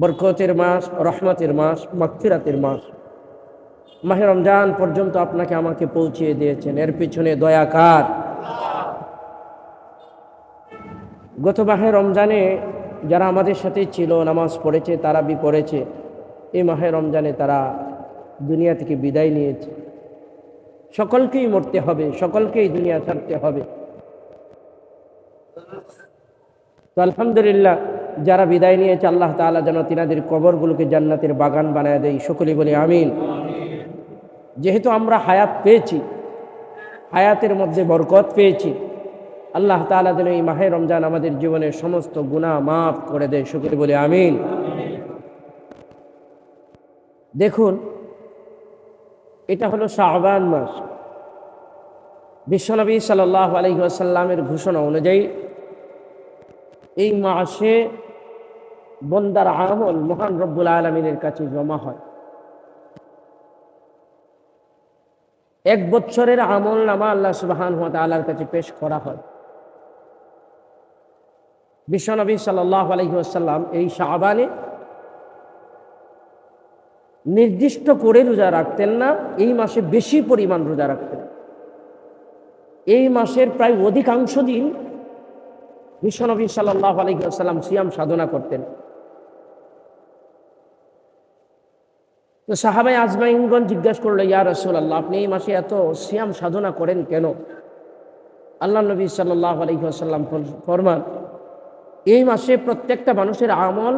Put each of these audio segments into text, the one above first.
বরকতের মাস, রহমতের মাস, মাগফিরাতের মাস। মাহে রমজান পর্যন্ত আপনাকে আমাকে পৌঁছিয়ে দিয়েছেন। এর পিছনে দয়াকার গত মাহে রমজানে যারা আমাদের সাথে ছিল, নামাজ পড়েছে তারা বি পড়েছে, এই মাহে রমজানে তারা দুনিয়া থেকে বিদায় নিয়েছে। সকলকেই মরতে হবে, সকলকেই দুনিয়া ছাড়তে হবে। আলহামদুলিল্লাহ যারা বিদায় নিয়েছে, আল্লাহ তাআলা যেন তিনাদের কবরগুলোকে জান্নাতের বাগান বানায় দেয়। সকলেই বলি আমিন। যেহেতু আমরা হায়াত পেয়েছি, হায়াতের মধ্যে বরকত পেয়েছি, আল্লাহ তাআলা যেন এই মাহে রমজান আমাদের জীবনের সমস্ত গুনাহ মাফ করে দেয় সকলে বলি আমিন। দেখুন, এটা হলো শাহবান মাস। বিশ্বনবী সাল্লাহ আলহিহাসাল্লামের ঘোষণা অনুযায়ী এই মাসে বন্দার আমল মহান রব্বুল আলমিনের কাছে জমা হয়। এক বছরের আমল নামা আল্লাহ সুবাহান হাত আল্লাহর কাছে পেশ করা হয়। বিশ্বনবী সাল্লাহ আলহিহাসাল্লাম এই শাহবানে নির্দিষ্ট করে রোজা রাখতেন না, এই মাসে বেশি পরিমাণ রোজা রাখতেন। এই মাসের প্রায় অধিকাংশ দিন বিশ্বনবী সাল্লাহ আলহিহাসাল্লাম সিয়াম সাধনা করতেন। তো সাহাবাই আজমাইনগঞ্জ জিজ্ঞাসা করল, ইয়া রসুল আল্লাহ আপনি এই মাসে এত সিয়াম সাধনা করেন কেন? আল্লাহ নবী সাল্লাহ আলহিহাসাল্লাম ফরমান, এই মাসে প্রত্যেকটা মানুষের আমল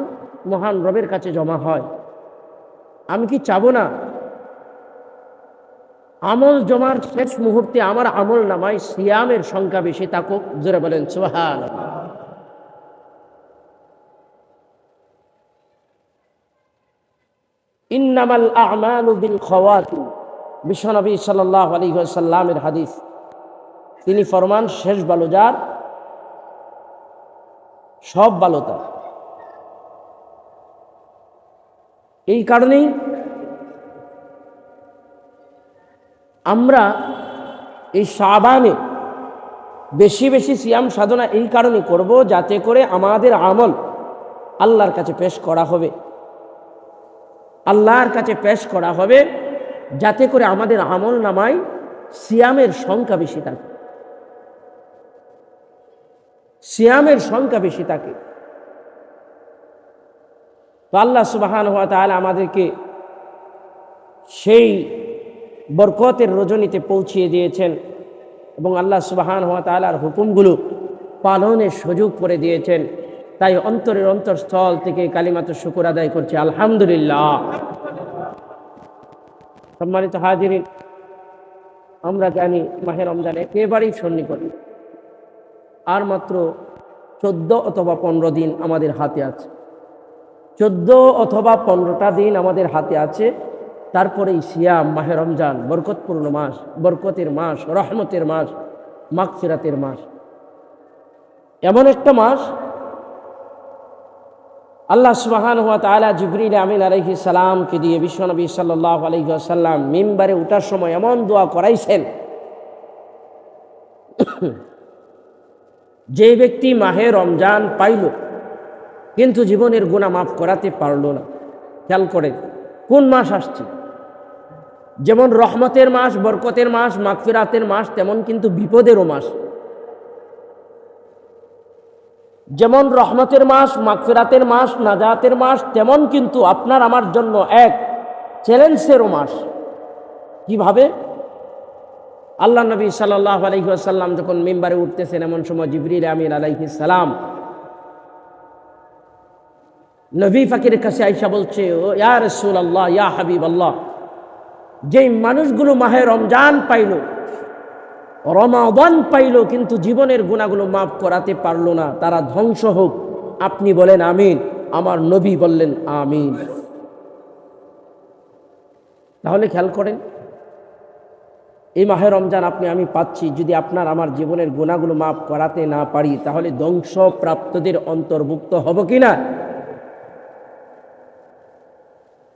মহান রবের কাছে জমা হয়। আমি কি চাবো না? আমল জমার শেষ মুহূর্তে আমার আমল নামায় সিয়ামের সংখ্যা বেশি থাকুক। জোরে বলেন সোহান ইন্নামাল আমালু বিল খাওয়াতিম বিশ্বনবী সাল্লাল্লাহু আলাইহি ওয়াসাল্লামের হাদিস। তিনি ফরমান শেষ বালুজার, সব বালতা। এই কারণেই আমরা এই সাবানে বেশি বেশি সিয়াম সাধনা এই কারণে করব যাতে করে আমাদের আমল আল্লাহর কাছে পেশ করা হবে। আল্লাহর কাছে পেশ করা হবে, যাতে করে আমাদের আমল নামায় সিয়ামের সংখ্যা বেশি থাকে। সিয়ামের সংখ্যা বেশি থাকে। তো আল্লাহ সুবাহান হওয়া তাহলে আমাদেরকে সেই বরকতের রজনীতে পৌঁছিয়ে দিয়েছেন এবং আল্লাহ সুবাহান হওয়া তালার হুকুমগুলো পালনের সুযোগ করে দিয়েছেন। তাই অন্তরের অন্তরস্থল থেকে কালিমাত শুকুর আদায় করছে, আলহামদুলিল্লাহ। সম্মানিত হাজিরিন, আমরা জানি মাহের রমজান একেবারেই সন্নিকট আর মাত্র চোদ্দ অথবা পনেরো দিন আমাদের হাতে আছে। চোদ্দ অথবা পনেরোটা দিন আমাদের হাতে আছে। তারপরে সিয়াম, মাহে রমজান, বরকতপূর্ণ মাস, বরকতের মাস, রহমতের মাস, মাগফিরাতের মাস। এমন একটা মাস আল্লাহ সুবাহান হুয়া তালা জিবরিল আমিন আলহি সালামকে দিয়ে বিশ্বনবী সাল্লাহ আলহি সাল্লাম মিম্বারে উঠার সময় এমন দোয়া করাইছেন। যে ব্যক্তি মাহে রমজান পাইল, কিন্তু জীবনের গুণা মাফ করাতে পারল না। খেয়াল করে কোন মাস আসছে? যেমন রহমতের মাস, বরকতের মাস, মাগফিরাতের মাস, তেমন কিন্তু বিপদেরও মাস। যেমন রহমতের মাস, মাগফিরাতের মাস, নাজাতের মাস, তেমন কিন্তু আপনার আমার জন্য এক চ্যালেঞ্জেরও মাস। কীভাবে? আল্লাহ নবী সাল্লাহ আলহিহাসাল্লাম যখন মেম্বারে উঠতেছেন, এমন সময় জিবরিল আমির আলাইহি সালাম নবী ফাকির কাছে আইসা বলছে, ও ইয়া রসুল আল্লাহ ইয়া হাবিব আল্লাহ যেই মানুষগুলো মাহে রমজান পাইল রমাদান পাইল কিন্তু জীবনের গুণাগুলো মাফ করাতে পারল না। তারা ধ্বংস হোক। আপনি বলেন আমিন। আমার নবী বললেন আমিন। তাহলে খেয়াল করেন, এই মাহে রমজান আপনি, আমি পাচ্ছি। যদি আপনার আমার জীবনের গুণাগুলো মাফ করাতে না পারি, তাহলে ধ্বংসপ্রাপ্তদের অন্তর্ভুক্ত হব কি না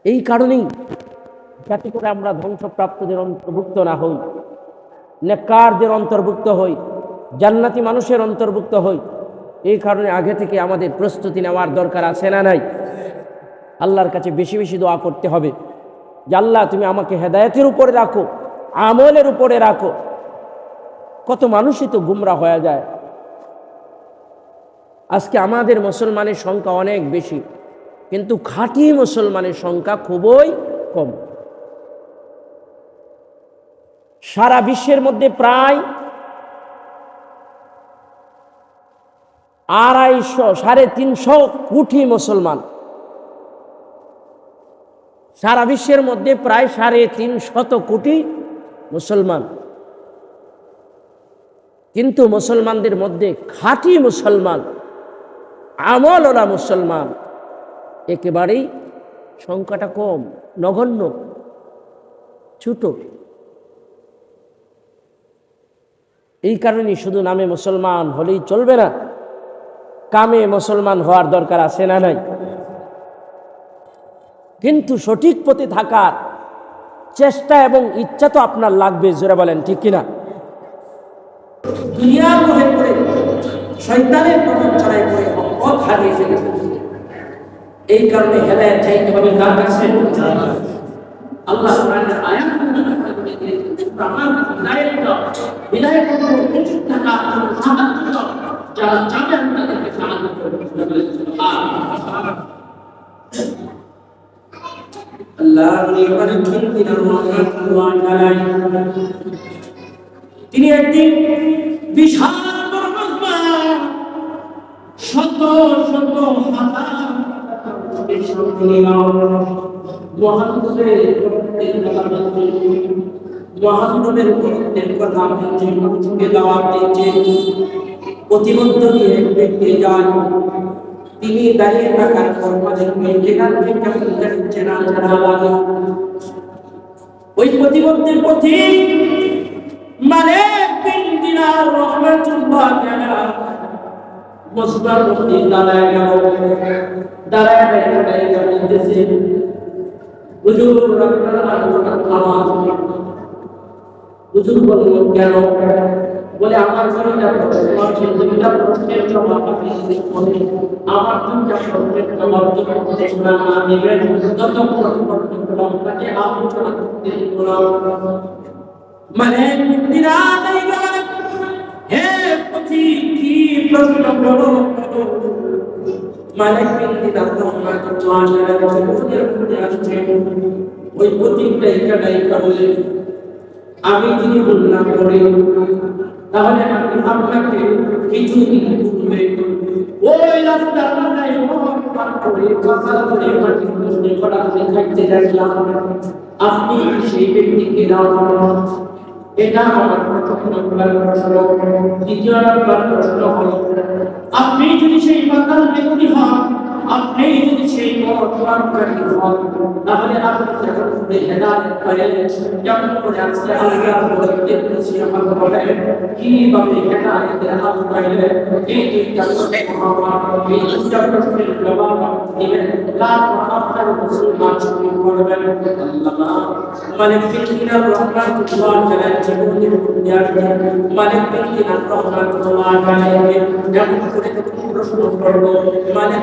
এই কারণেই যাতে করে আমরা ধ্বংসপ্রাপ্তদের অন্তর্ভুক্ত না হই। নেকারদের অন্তর্ভুক্ত হই, জান্নাতি মানুষের অন্তর্ভুক্ত হই। এই কারণে আগে থেকে আমাদের প্রস্তুতি নেওয়ার দরকার আছে না নাই? আল্লাহর কাছে বেশি বেশি দোয়া করতে হবে। যে আল্লাহ, তুমি আমাকে হেদায়তের উপরে রাখো, আমলের উপরে রাখো। কত মানুষই তো গুমরা হয়ে যায়। আজকে আমাদের মুসলমানের সংখ্যা অনেক বেশি, কিন্তু খাঁটি মুসলমানের সংখ্যা খুবই কম। সারা বিশ্বের মধ্যে প্রায় আড়াইশো, সাড়ে তিনশো কোটি মুসলমান। সারা বিশ্বের মধ্যে প্রায় সাড়ে তিন শত কোটি মুসলমান। কিন্তু মুসলমানদের মধ্যে খাঁটি মুসলমান আমল ওরা মুসলমান, একেবারেই সংখ্যাটা কম, নগণ্য, ছোট। এই কারণে শুধু নামে মুসলমান হলেই চলবে না। কামে মুসলমান হওয়ার দরকার আছে না নাই? কিন্তু সঠিক পথে থাকার চেষ্টা এবং ইচ্ছা তো আপনার লাগবে জোরে বলেন ঠিক কিনা? দুনিয়ার মধ্যে পড়ে শয়তানের পথ চড়াই করে পথ হারিয়ে ফেলে। এই কারণে হেদায়ত চাইতে হবে কাছে? আল্লাহ। আয়াত আমার হিদায়াত দাও হিদায়াত করতে উচিত থাকা সাহায্য দাও যারা চাবে আমি তাদেরকে সাহায্য করব আল্লাহ তিনি একদিন বিশাল শত শত হাজার মহানবের গুরুত্বের কথা বলছে মানুষকে দাওয়াত দিচ্ছে প্রতিবদ্ধ দিয়ে ব্যক্তি যান। তিনি দাঁড়িয়ে থাকার মাঝে এখান থেকে চেনা চেনা ওই প্রতিবন্ধের পথিক মালিক বিন দিনার রাহমাতুল্লাহ মসজিদের মধ্যে দাঁড়ায় গেল। দাঁড়ায় দাঁড়ায় বলতেছে, হুজুর, আপনারা নামাজ হুজুর বললেন কেন? বলে আমার দুইটা প্রশ্ন আছে প্রশ্নের জবাব আপনি করেন আমার দুইটা প্রশ্নের জবাব যদি না না দেবেন ততক্ষণ পর্যন্ত আপনাকে আলোচনা করতে মানে মুক্তিরা নেই গেলেন হে পথি কি প্রশ্ন করো? মালিক বিন দিনার রহমাতুল্লাহ আলাইহি ওই পথিকটা এখানে বলে আমি যদি বললাম করে, তাহলে আমি আপনাকে কিছু দিন পূর্বে ওই রাস্তার মাথায় পার করে কাঁচা করে মাটি মধ্যে কড়া করে খাইতে দেখলাম। আপনি সেই ব্যক্তিকে দাও। এটা আমার প্রথম নম্বর প্রশ্ন দ্বিতীয় নম্বর প্রশ্ন হল, আপনি যদি সেই মাতাল ব্যক্তি হন আপনি যদি সেই মত পানকারী হন তাহলে আপনি যখন করে হেদায়ত পাইলেন যেমন করে আজকে আল্লাহ দেখতেছি আমার বলে কীভাবে হেদায়তের হাত পাইলেন? এই দুইটা এই দুইটা দিবেন তারপর আপনার মুসলমান শুরু করবেন? আল্লাহ মালিক বিন রহমাতুল্লাহ আলাইহি জীবনের মধ্যে আসবে মালিক বিন রহমাতুল্লাহ আলাইহি যেমন করে প্রশ্ন করব? মালিক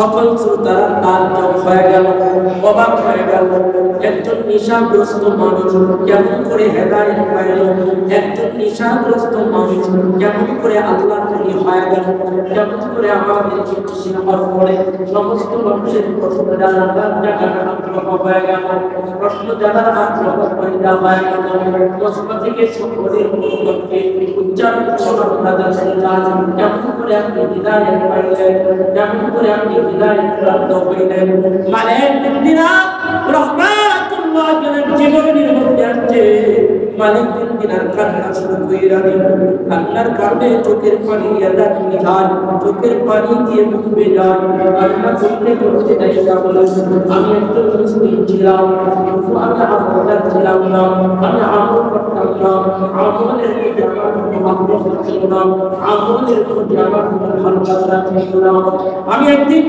সকল শ্রোতারা তার জব হয়ে গেল, অবাক হয়ে গেল। একজন নিশাগ্রস্ত মানুষ কেমন করে হেদায়ত পাইল? একজন নিশাগ্রস্ত মানুষ কেমন করে আল্লাহর তৈরি হয়ে গেল? কেমন করে আমাদের খুশি হওয়ার পরে সমস্ত মানুষের প্রশ্ন জানার আগ্রহ হয়ে গেল। প্রশ্ন জানার আগ্রহ পয়দা হয়ে গেল। প্রশ্ন থেকে সকলের মুখকে উচ্চারণ করার তাদের কেমন করে আপনি হৃদয় পাইলেন? কেমন করে আপনি মানে জীবনের মধ্যে আসছে মালিক দিন দিনার কান্না শুরু কইরা দিল কান্নার কারণে চোখের পানি এলা তুমি যান চোখের পানি দিয়ে ডুবে যান কান্না করতে করতে দেখা বলো আমি একজন মুসলিম ছিলাম। কিন্তু আমি না আমি আমার আমি একদিন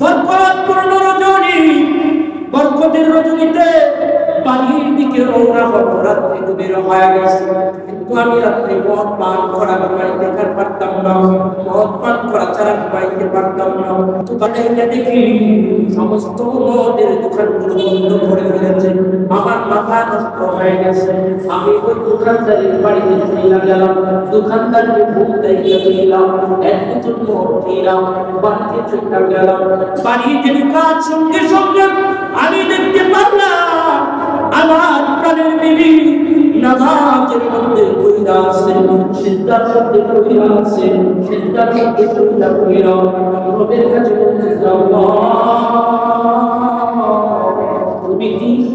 বরকতপূর্ণ রজনী, বরকতের রজনীতে পানির দিকে রওনা হব। রাত্রি বের হয়ে গেছে, কিন্তু আমি রাত্রে মদ পান করা ঘুমাইতে কার পারতাম না মদ পান করা ছাড়া ঘুমাইতে পারতাম না। তো দেখি সমস্ত মদের দোকানগুলো বন্ধ করে ফেলেছে। আমার মাথা নষ্ট হয়ে গেছে। আমি ওই দোকানদারের বাড়িতে চলে গেলাম। দোকানদারকে ঘুম দেখে দিলাম। এক দুজন মদ দিলাম বাড়িতে চলে গেলাম। বাড়িতে ঢুকার সঙ্গে সঙ্গে আমি দেখতে পারলাম, আমার প্রাণের বিবি নামাজের মধ্যে কইরা আছে। সিদ্ধার মধ্যে কইরা আছে। সিদ্ধার মধ্যে কইরা কইরা কাছে বলতে দিন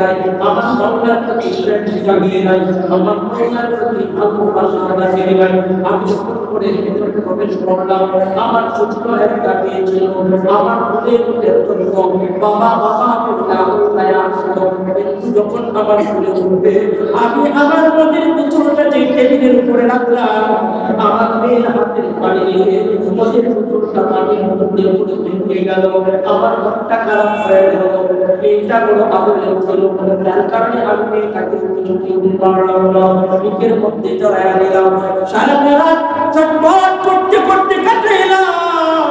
নাই আমার মৌলার প্রতি জাগিয়ে নাই আমার প্রতি নাই আমি যখন করে প্রবেশ করলাম, আমার একটা আমার মধ্যে বাবা বাবা বলে আগুন আসলো যখন আমার ভুলে উঠবে, আমি আমার টেবিলের উপরে রাখলাম। আমার মেয়ের হাতের পানি ঢুকে গেল। আমার মনটা খারাপ হয়ে গেল। মেয়েটা বড় আগুনে উঠল যার কারণে আমি মেয়েটাকে সারা রাত চটপট করতে করতে কাটে এলাম।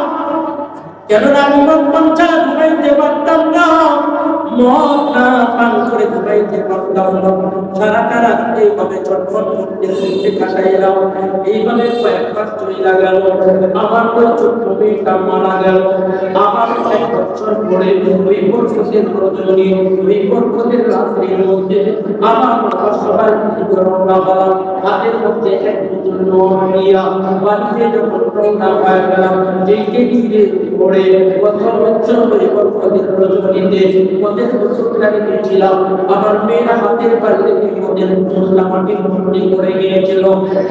কেননা আমি মন ছাড়া ঘুমাইতে পারতাম না। এইভাবে কয়েক মাস চলে গেল। আমার ওই ছোট্ট মেয়েটা মারা গেল। ওই বরফতের রজনী ওই বরফতের রাত্রির মধ্যে আমার হাতের মধ্যে যখন রওনা গেলাম, যেই টেবিলে পড়ে কত বছর বরফতের রজনীতে মদের বছরটা রেখেছিলাম আমার মেয়েরা হাতের বাড়িতে মদের বোতলটা মাটির মধ্যে পড়ে গিয়েছিল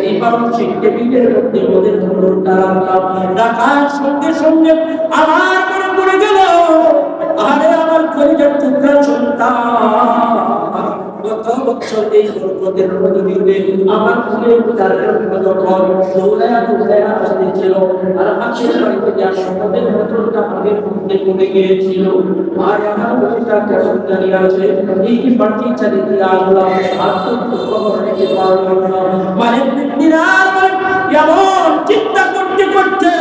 এইবার সেই টেবিলের মধ্যে মদের বোতলটা রাখলাম। রাখার সঙ্গে সঙ্গে আমার মনে পড়ে গেল, আরে আমার কলিজার টুকরা সন্তান গত বছর এই বরকতের রজনীতে আমার ফুলে উদারের যখন দৌড়ায়া দৌড়ায়া আসতেছিল আর পাশের বাড়ি থেকে আমাদের মোটরটা আমাদের মধ্যে পড়ে গিয়েছিল। আর আমার বইটা কেমন জানি আছে। এই বাড়তি দিয়ে আনলাম আর রেখে মানে দিনার এমন চিন্তা করতে করতে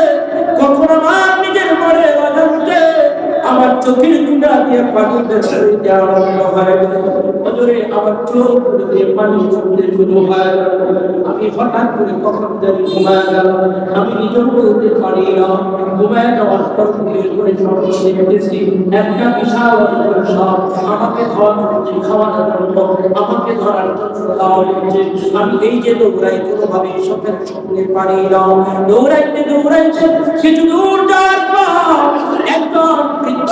চোখের গুণা দিয়ে পানি বের আরম্ভ হয়। অজরে আমার চোখ দিয়ে পানি চলতে শুরু হয়। আমি হঠাৎ করে কখন জানি ঘুমায় গেল। আমি নিজেও বলতে পারি না। ঘুমায় যাওয়ার পর ঘুমিয়ে করে স্বপ্ন দেখতেছি, একটা বিশাল আমাকে খাওয়ানো হচ্ছে খাওয়ানোর জন্য। আমাকে ধরার জন্য দেওয়া হচ্ছে আমি এই যে দৌড়াই কোনোভাবে সফের স্বপ্নে পারি না। দৌড়াইতে দৌড়াইতে কিছু দূর যাওয়ার পর একদম বৃদ্ধ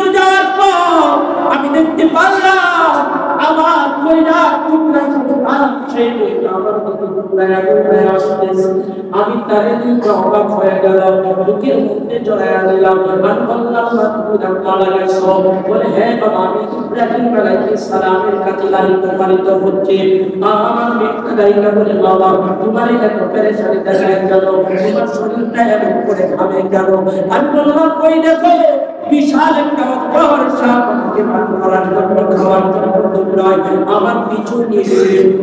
আমি তারে দিকে অবাক হয়ে গেলাম, বুকের মধ্যে জড়ায় নিলাম। আমি বললাম না তুমি না মারা বলে হ্যাঁ বাবা, আমি ইব্রাহিম আলাইহিস সালামের কাছে লালিত পালিত হচ্ছে। আমার মেয়েটা গাইকা বলে, বাবা, তোমার এত পেরেশানি দেখায় কেন তোমার শরীরটা এমন করে ঘামে কেন? আমি বললাম, ওই দেখো বিশাল একটা অপর সাপ আমাকে করার খাওয়ার জন্য দৌড়ায় আমার পিছু নিয়ে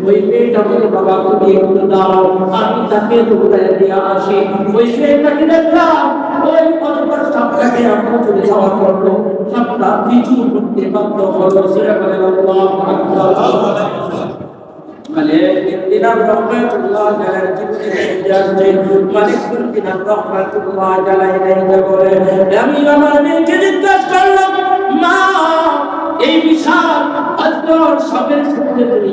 ওই মেয়েটা বলে, বাবা, তুমি একটু দাও আমি তাকে দৌড়ায় দিয়ে আসি। ওই মেয়েটাকে দেখলাম সাপটা পিছু করতে বাধ্য হলো। সেটা বলে, আল্লাহু মালিক দিনার রহমাতুল্লাহ জালাল জিবরিল যাচ্ছে মালিক দিনার রহমাতুল্লাহ জালাল ইলাইকা বলে, আমি আমার মেয়েকে জিজ্ঞাসা করলাম, মা এই বিশাল আজগর সবের সাথে তুমি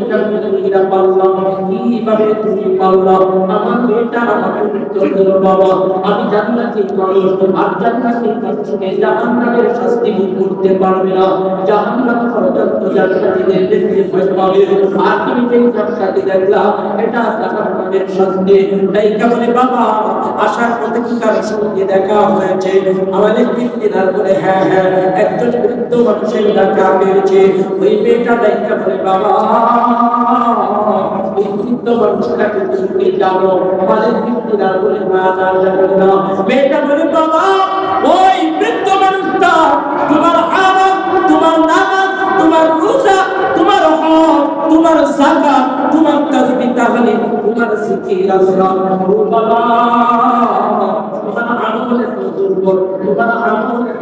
পারলাম কীভাবে তুমি পারলাম আমার আমাকে বাবা। আমি আর জাহান্নামের শাস্তি করতে পারবে না। জাহান্নাম পর্যন্ত দেখতে পাবে আর তুমি যে দেখলা, এটা জাহান্নামের শাস্তি। তাই বাবা, আসার পথে কি কারও সঙ্গে দেখা হয়েছে? আমাদের হ্যাঁ হ্যাঁ একজন বৃদ্ধ মানুষের দেখা পেয়েছে ওই মেয়েটা দেখা বলে, বাবা তুমি জানো আমাদের দিনার বলে, মা না না। মেয়েটা বলে, বাবা, ওই বৃদ্ধ মানুষটা, তোমার আরাম, তোমার নামাজ, তোমার রোজা, তোমার হজ, তোমার যাকাত, তোমার তাসবিহ তাহলে তোমার জিকির আসরার ও বাবা, তোমার আমল এত দুর্বল তোমার আমল এত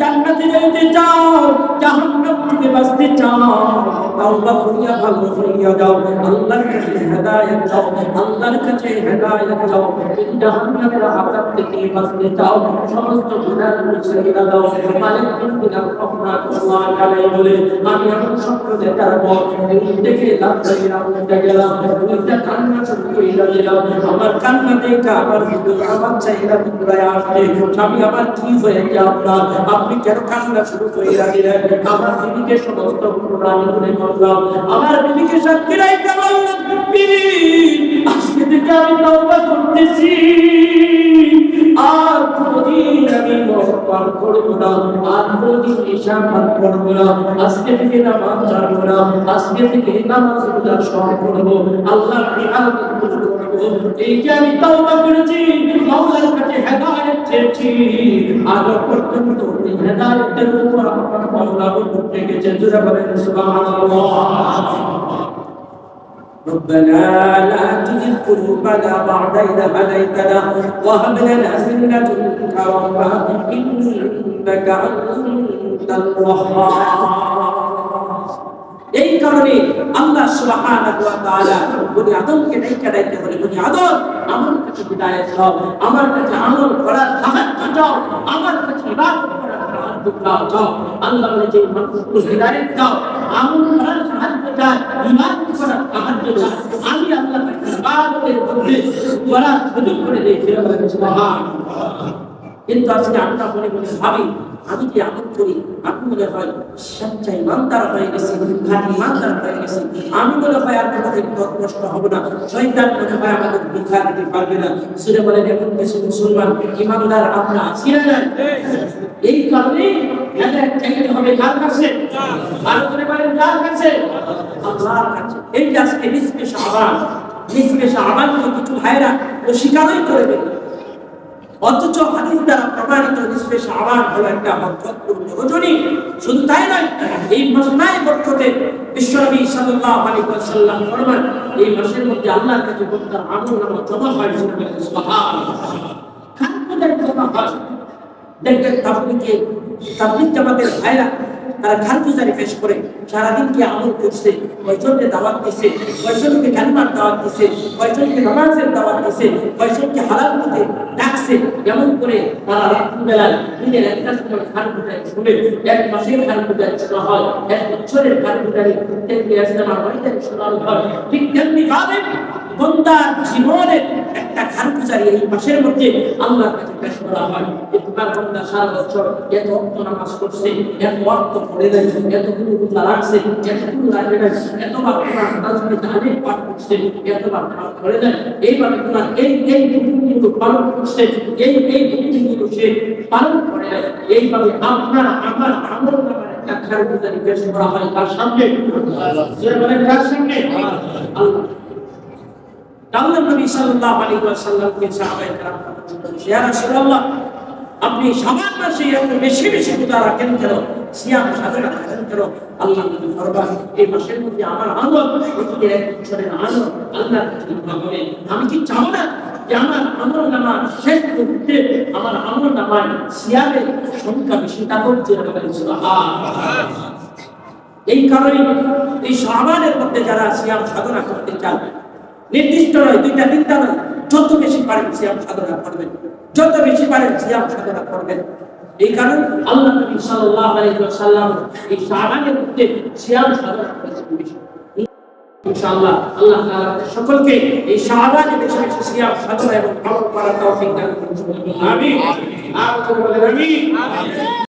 জান্নাতে যেতে চাও, জাহান্নাম থেকে বাঁচতে চাও তাওবা করিয়া ভালো হইয়া যাও, আল্লাহর কাছে হেদায়েত চাও, আল্লাহর কাছে হেদায়েত চাও জাহান্নামের আযাব থেকে বাঁচতে চাও, সমস্ত গুনাহ আমি গেলাম আমার কান্না দেখে আমার চাহিদা আসছে, স্বামী, আমার কি হয়েছে আপনার? আপনি কেন কান্না শুরু কইরা দিলেন আমার বিবিকে সমস্ত কোরআন করে বললাম আমার বিবিকে সাক্ষী বিবি। আজকে থেকে আমি তওবা করতেছি। আর আমি করব না। আর আজকে থেকে আজকে থেকে করব। এই যে আমি তওবা করেছি, মাওলার কাছে হেদায়েত চেয়েছি আজ পর্যন্ত এই হেদায়েতের উপর আমার মাওলা উঠে গেছে জোরে বলেন সুবহানাল্লাহ ربنا لا تزغ قلوبنا بعد إذ هديتنا وهب لنا من لدنك رحمة إنك أنت الوهاب এই কারণে আল্লাহ সুবহানাহু ওয়া তাআলা বনি আদমকে ডাইকা ডাইকা বলে, বনি আদম, আমার কাছে হিদায়াত দাও, আমার কাছে আমল করার সাহায্য দাও আমার কাছে ইবাদত করার সাহায্য দাও দাও আল্লাহ বলে যে মানুষকে হিদায়াত দাও, আমল করার সাহায্য চাই, ইবাদত কিন্তু আজকে আমরা মনে মনে ভাবি, আমি যে আমল করি? আমি মনে হয় সচ্চা ইমানদার হয়ে গেছি হয়ে গেছি। আমি মনে হয় আর তোমাদের না। শয়তান মনে হয় আমাদের বিখা দিতে পারবে না। সুরে এখন মুসলমান, ইমানদার আমরা আছি না এই কারণে এই আজকে নিসবে শাবান নিসবে শাবানকে কিছু ভাইরা করে দেবে অথচ হাদিস দ্বারা প্রমাণিত হলো একটা শুধু তাই নয়, এই বিশ্বনবী এই মাসের মধ্যে আল্লাহর কাছে আমল নামা জমা হয় জমা হয়? দেখবেন তাবলিগে, তাবলিগ জামাতের ভাইরা, তারা পেশ করে, সারাদিন কি আমল করছে, কয়জনকে দাওয়াত দিছে, কয়জনকে কালিমার দাওয়াত দিছে, কয়জনকে নামাজের দাওয়াত দিছে, কয়জনকে হালাল পথে ডাকছে যেমন করে তারা রাত্রিবেলায় দিনের একটা সময় শুনে এক মাসের খারগুজারি শোনা হয়, এক বছরের খারগুজারি প্রত্যেকটি আমার বাড়িতে শোনানো হয় ঠিক তেমনি ভাবে বন্দার জীবনের একটা খারগুজারি এই মাসের মধ্যে আল্লাহর কাছে পেশ করা হয়। তোমার বন্দা সারা বছর এত অর্থ নামাজ করছে এত অর্থ পড়ে দেয় এত গুরু রোজা রাখছে এত গুরু রাখে দেয় এতবার তোমার রাজনীতি অনেক পাঠ করছে এতবার পাঠ করে দেয় এইভাবে তোমার এই এই নীতিগুলো পালন করছে এই এই নীতিগুলো সে পালন করে দেয় এইভাবে আপনার আমার আমল নামার একটা খারগুজারি পেশ করা হয় তার সামনে? কার সামনে? আল্লাহ। আপনি বেশি বেশি কেন? কেন? আল্লাহ এই আমার আল্লাহ আমি কি চাও না যে আমার আমল নামা শেষ মুহূর্তে আমার আমল নামায় সিয়ামের সংখ্যা বেশি তা করছে এই কারণে এই শাবানের মধ্যে যারা সিয়াম সাধনা করতে চান নির্দিষ্ট নয় দুইটা তিনটা নয়। যত বেশি পারেন সিয়াম সাধনা করবেন। যত বেশি পারেন সিয়াম সাধনা করবেন। এই কারণে আল্লাহ নবী সাল্লাল্লাহু আলাইহি ওয়াসাল্লাম এই শাবানের মধ্যে সিয়াম সাধনা করেছেন ইনশাআল্লাহ আল্লাহ তাআলা সকলকে এই শাবানে বেশি বেশি সিয়াম সাধনা এবং আমল করার তৌফিক দান করুন। আমিন। আমিন। আমিন।